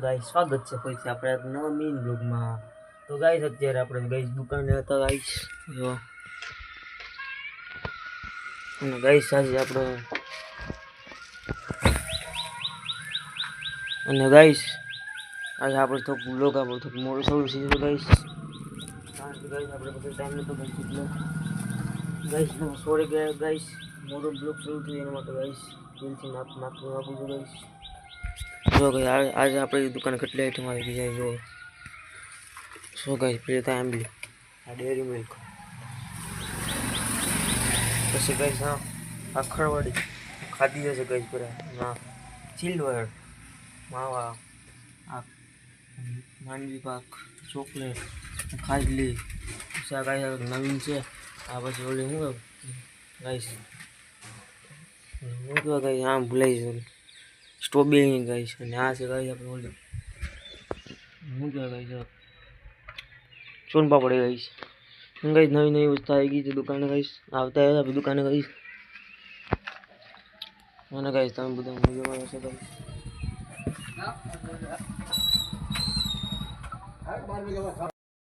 Guys સ્વાગત છે પછી આપણે નવા મેઇન બ્લોગમાં તો ગાઈસ અત્યારે આપણે ગાઈસ દુકાને હતા ગાઈસ જો. અને ગાઈસ આજે આપણે અને ગાઈસ આજે આપણે થોડુંક બ્લોગ આપણો થોડુંક મોડું શરૂ થઈ ગયું ગાઈસ કારણ કે ગાઈસ આપણે બધો ટાઈમ નતો ગાઈસ એટલે ગાઈસ સોરી ગાઈસ મોડો બ્લોગ શરૂ થયો એના માટે ગાઈસ દિલથી માફ, માફી માગું છું ગાઈસ જો ગઈ આજે આપણી દુકાન કેટલી આઈટમ આવી ગઈ જો. સો ગાઈસ પેલી થાય આંબલી આ ડેરી મિલ્ક પછી ગાઈસ હા અખરવાડી ખાધી જશે ગાઈસ પૂરા ના. ચિલ્ડવર માવા આ માંડવી પાક ચોકલેટ ખાજલી પછી આ ગાય નવીન છે. આ પછી ઓલી શું ગાઈસ હું કહેવાય ગાઈસ આમ ભૂલાઈ ગયું. સ્ટ્રોબેરી ગાઈસ અને આ છે ગાઈસ આપણે ઓલી શું કહેવાય guys soan papdi guys guys નવી નવી વસ્તુ આવી ગઈ છે દુકાને ગાઈસ આવતા આવ્યા આપણે દુકાને ગાઈસ અને ગાઈસ તમે બધા મજામાં હશો ગાઈસ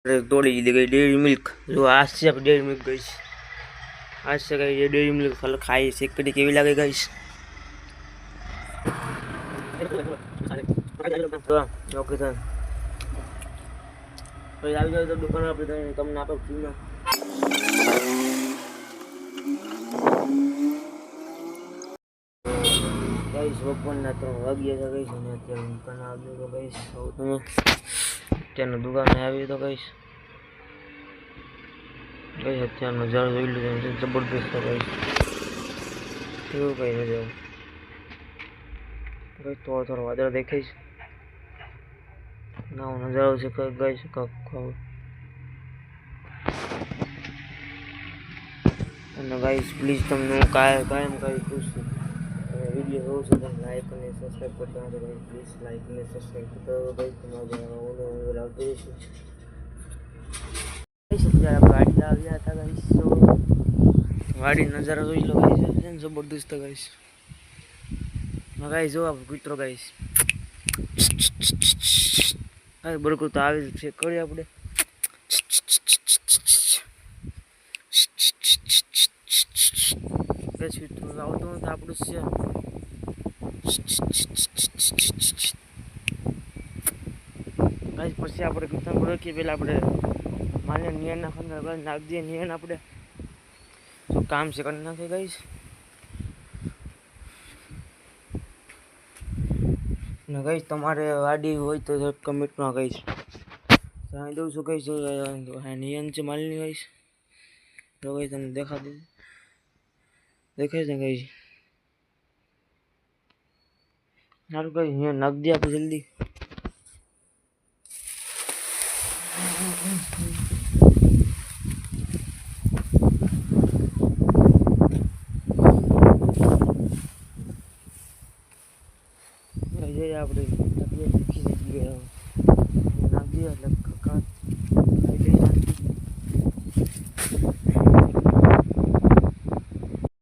આપણે તોડી લીધી ગઈ ડેરી મિલ્ક જો આ છે આપણે ડેરી મિલ્ક ગઈશ આ છે કઈ ડેરી મિલ્ક ખાલી ખાઈ છે કડી કેવી લાગે ગઈશ ઓકે સર પછી આવી જાય તો દુકાન આપણે તમને તમને આપે ફ્રીમાં ત્રણ વાગ્યા છે ગઈશ અને અત્યારે દુકાને આવ્યો તો ગઈશ સૌ તમે અત્યારનો દુકાને આવી તો ગઈશ ગઈશ અત્યારનો નજારો જોઈ લીધો જબરદસ્ત તો ગઈશ કેવું કઈ આવે ગઈ થોડો થોડો વાદળ દેખાઈશ નવો નજારો છે કઈ ગઈશ છે ખાવ અને ગાઈસ પ્લીઝ તમને હું કાયમ કાયમ કરી ખુશ છું વીડિયો જોઉં છું, તમે લાઈક અને સબસ્ક્રાઈબ કરતા નથી ભાઈ પ્લીઝ લાઈક અને સબસ્ક્રાઈબ કરતા ભાઈ, તમારે ઓલો હું આવતો રહેશે ગાઈસ, અત્યારે આપણે લાવ્યા હતા, ગાઈસ, તો ગાડી નજારો જોઈ લો, ગાઈસ જબરદસ્ત, ગાઈસ. માં ગાઈસ, જો કૂતરો ગાઈસ. હા બરોબર તો આવી છે. કરીએ આપણે. આવતો નથી, આપણું છે. ગાઈશ પછી આપણે કીર્તન કરો પહેલાં આપણે માને નાખવાના ગાઈસ નાખી દઈએ નિયન આપણે. તો કામ છે, કરી નાખે ગાઈસ? ને ગાઈસ તમારે વાડી હોય તો કમેન્ટમાં કહીશ. જણાવી દઉં છું, કહીશ નિયન છે માલની કહીશ તો કઈ તમને દેખા દે દેખાય છે કહીશ? સારું કઈ અહીંયા નાખ દે આપણે જલ્દી. આપણે તબિયત દુખી જતી ગયો લાગ્યો એટલે કાં ખાઈ લઈએ શાંતિ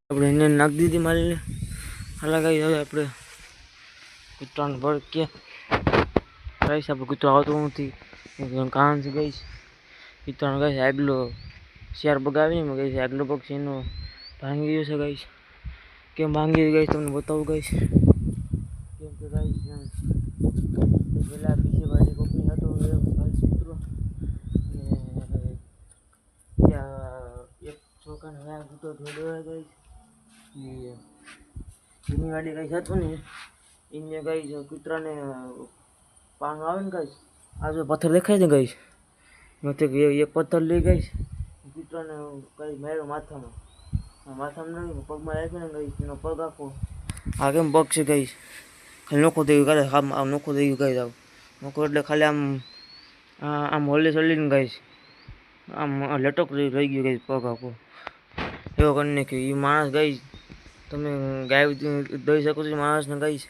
આપણે એને નાખી દીધી મારીને હાલા કઈ હવે આપણે કૂતરાને ભર કે કહીશ આપણે કૂતરો આવતો નથી. કાન છે ગઈશ કૂતરાનો કહીશ આગલો શેર બગાવીને મેં ગઈશ આગલો પક્ષીનો ભાંગી ગયો છે ગઈશ કેમ ભાંગી ગઈ તમને બતાવું કહીશ કેમ કે કહીશ પેલા બીજી બાજુ કોકની હતો એ કહીશ કૂતરો અને ત્યાં એક છોકરાને એ જૂની ગાડી કઈ હતું ને એને કઈ કૂતરાને પાન આવે ને કઈ. આ જો પથ્થર દેખાય છે કઈ. નથી એક પથ્થર લઈ ગઈશ કૂતરાને કઈ માર્યો માથામાં. માથામાં નહીં પગમાં રાખ્યો ને કઈ, એનો પગ આખો. આ કેમ પગ છે ગઈ ખાલી નોખો થઈ ગયું કાલે આમ નોખો થઈ ગયું ગઈ આવું નોખો એટલે ખાલી આમ આમ હોલી સલીને ગઈશ આમ લટક રહી ગયું ગઈ પગ આખો. એવો કરી કે એ માણસ ગઈ તમે ગાય દઈ શકો છો માણસને ગઈશ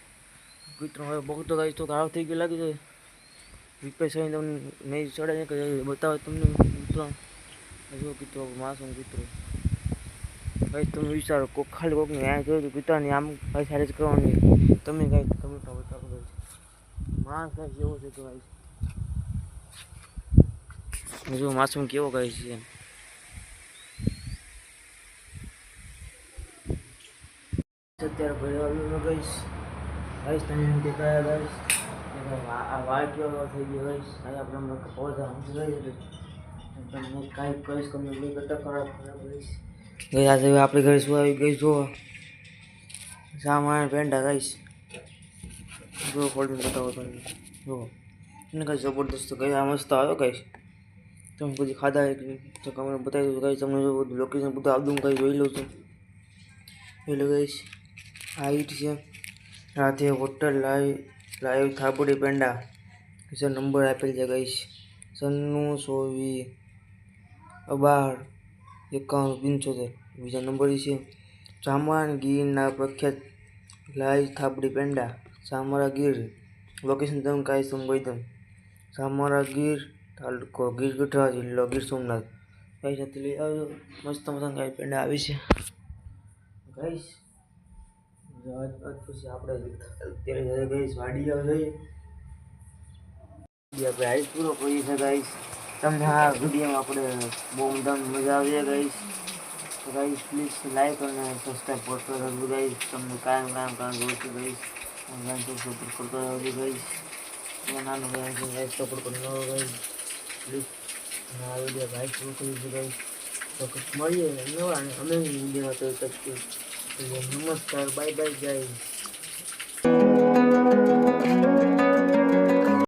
મિત્રો, હવે બહુ તો ગઈશ તો ખરાબ થઈ ગયું લાગે છે રિપેર કરીને તમને નહીં ચડે ને કે બતાવે તમને મિત્રો. હજુ કૂતરો માણસો કૂતરો ભાઈ, તમે વિચારો, કોક ખાલી કોકને ન્યાય કર્યો કૂતરાની આમ ભાઈ સારી જ કરવાની તમે કાંઈ તમે બતાવો ભાઈ. માણસ કઈ જેવો છે તો ગાઈસ હજુ માસુમ કેવો ગાય છે અત્યારે ભરેલું ગઈશ ગાઈસ તમે એમ દેખાયા ગાઈસ આ વાઈટ કેવો થઈ ગયો ગાઈસ આ આપણે પૌધા સમજી ગઈ તમને કાંઈ કહીશ કે મેં બે કરતા ખરાબ ખરાબ ગઈશ ગઈ આજે આપણે ઘરે શું આવી ગઈ જો સામાન પેન્ટા ગઈશ જો ફોલ્ડિંગ બતાવો તમને જો એને કઈ જબરદસ્ત ગઈ આ મસ્ત આવ્યો કઈશ તમે પછી ખાધા એક તો તમને બતાવી દઉં કઈ તમને જો બધું લોકેશન બધું આવતું કઈ જોઈ લઉં છું એટલે ગઈશ આ ઈટ છે રાધે હોટલ લાઈવ લાઈવ થાપડી પેંડા. છે નંબર આપેલ છે ગઈશ. સન્નું સોવી, અબાર એકાવન પંચોતેર. બીજા નંબર છે. ચામણ ગીરના પ્રખ્યાત લાઈવ થાપડી પેંડા. સામરા ગીર લોકેશન તમે કાય સંભાઈ દઉં સામરા ગીર તાલુકો ગીર ગઢડા જિલ્લો ગીર સોમનાથ. લઈ આવજો. મસ્ત મસ્ત કાંઈ પેંડા આવી છે. ગઈશ. પછી આપણે અત્યારે ગઈશ વાડી આવે જઈએ. આપણે આઈસ પૂરો કરી છે ગાઈશ તમને આ વિડીયોમાં આપણે બહુ એકદમ મજા આવી ગાઈશ તો ગાઈશ પ્લીઝ લાઈક અને સબસ્ક્રાઈબ કરતો રહેજો ગાઈશ તમને કાયમ કાયમ કાયમ જોઈશું ગાઈશ ઓનલાઈન તો સપોર્ટ કરતો રહેજો ગાઈશ નાનું ગાઈશ ગાઈશ સપોર્ટ કરતો રહો ગાઈશ પ્લીઝ અને આ વીડિયો ગાઈશ પૂરો કરી છે ગાઈશ તો મળીએ નવા અને અમે વીડિયો તો નમસ્કાર બાય બાય ગાઈશ